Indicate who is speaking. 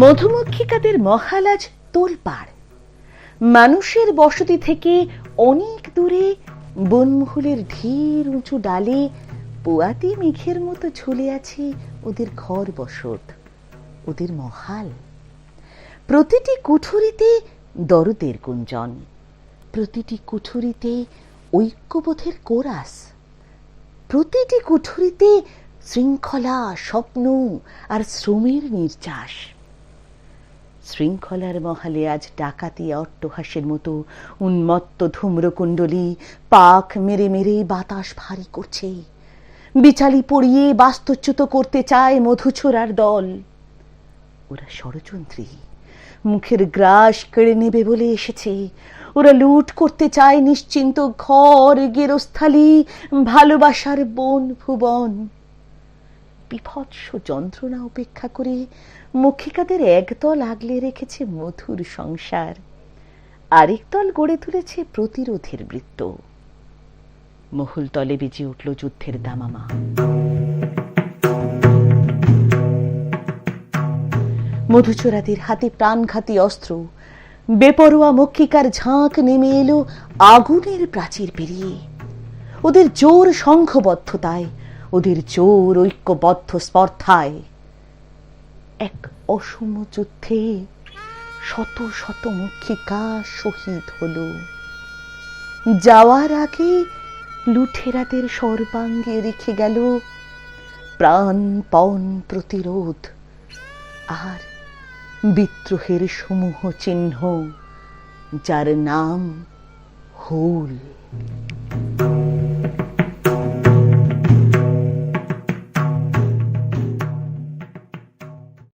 Speaker 1: মধুমক্ষিকাদের মহালাজ তোলপাড়। মানুষের বসতি থেকে অনেক দূরে বনমহলের ঢের উঁচু ডালে পোয়াতি মেঘের মতো ঝুলে আছে ওদের ঘর বসত, ওদের মহাল। প্রতিটি কুঠুরিতে দরদের গুঞ্জন, প্রতিটি কুঠুরিতে ঐক্যবোধের কোরাস, প্রতিটি কুঠুরিতে শৃঙ্খলা, স্বপ্ন আর শ্রমের নির্যাস। শৃঙ্খলার মহালে আজ ডাকাতি অট্টহাসের মতো। উন্মত্ত ধূম্রকুণ্ডলী পাক মেরে মেরে বাতাস ভারী করছে। বিচালি পড়িয়ে বাস্তুচ্যুত করতে চায় মধুছোড়ার দল। ওরা ষড়যন্ত্রী। মুখের গ্রাস কেড়ে নেবে বলে এসেছে। ওরা লুট করতে চায় নিশ্চিন্ত ঘর, গেরস্থালি, ভালোবাসার বন ভুবন বিভৎস যন্ত্রণা উপেক্ষা করে মুখিকাদের একদল আগলে রেখেছে মধুর সংসার। আরেক দল গড়ে তুলেছে প্রতিরোধের বৃত্ত। মহুলতলে বেজে উঠল যুদ্ধের দামামা। মধুচোরাদের হাতে প্রাণঘাতী অস্ত্র। বেপরোয়া মক্ষিকার ঝাঁক নেমে এলো আগুনের প্রাচীর পেরিয়ে। ওদের জোর সংঘবদ্ধতায় ওদের জোর ঐক্যবদ্ধ স্পর্ধায়। এক অসম যুদ্ধে শত শত মক্ষিকা শহীদ হলো। যাওয়ার আগে লুঠেরাদের সর্বাঙ্গে রেখে গেল প্রাণপণ প্রতিরোধ আর বিদ্রোহের সমূহ চিহ্ন, যার নাম হুল।